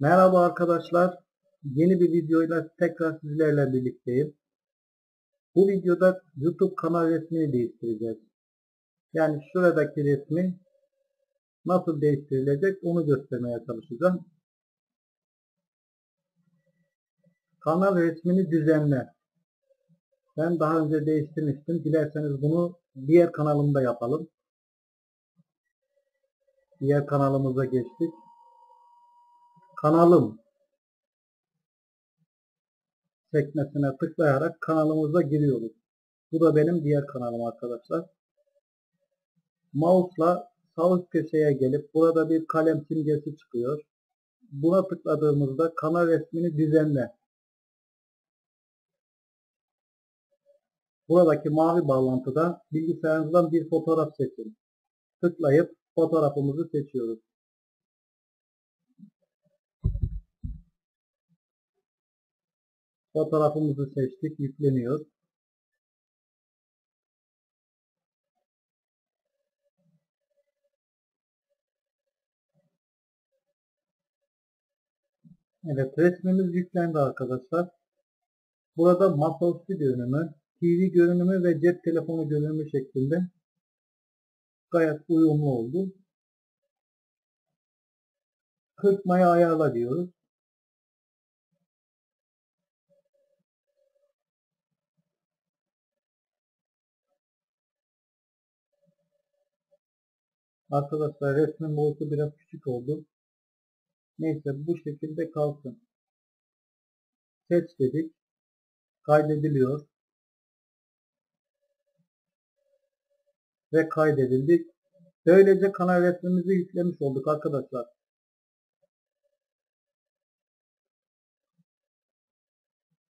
Merhaba arkadaşlar. Yeni bir videoyla tekrar sizlerle birlikteyim. Bu videoda YouTube kanal resmini değiştireceğiz. Yani şuradaki resmi nasıl değiştirilecek onu göstermeye çalışacağım. Kanal resmini düzenle. Ben daha önce değiştirmiştim. Dilerseniz bunu diğer kanalımda yapalım. Diğer kanalımıza geçtik. Kanalım sekmesine tıklayarak kanalımıza giriyoruz. Bu da benim diğer kanalım arkadaşlar. Mouse'la sağ üst köşeye gelip burada bir kalem simgesi çıkıyor. Buna tıkladığımızda kanal resmini düzenle. Buradaki mavi bağlantıda bilgisayarınızdan bir fotoğraf seçin. Tıklayıp fotoğrafımızı seçiyoruz. Fotoğrafımızı seçtik, yükleniyor. Evet, resmimiz yüklendi arkadaşlar. Burada masaüstü görünümü, TV görünümü ve cep telefonu görünümü şeklinde gayet uyumlu oldu. Kırpmayı ayarla diyoruz. Arkadaşlar resmin boyutu biraz küçük oldu. Neyse bu şekilde kalsın. Seç dedik. Kaydediliyor. Ve kaydedildik. Böylece kanal resmimizi yüklemiş olduk arkadaşlar.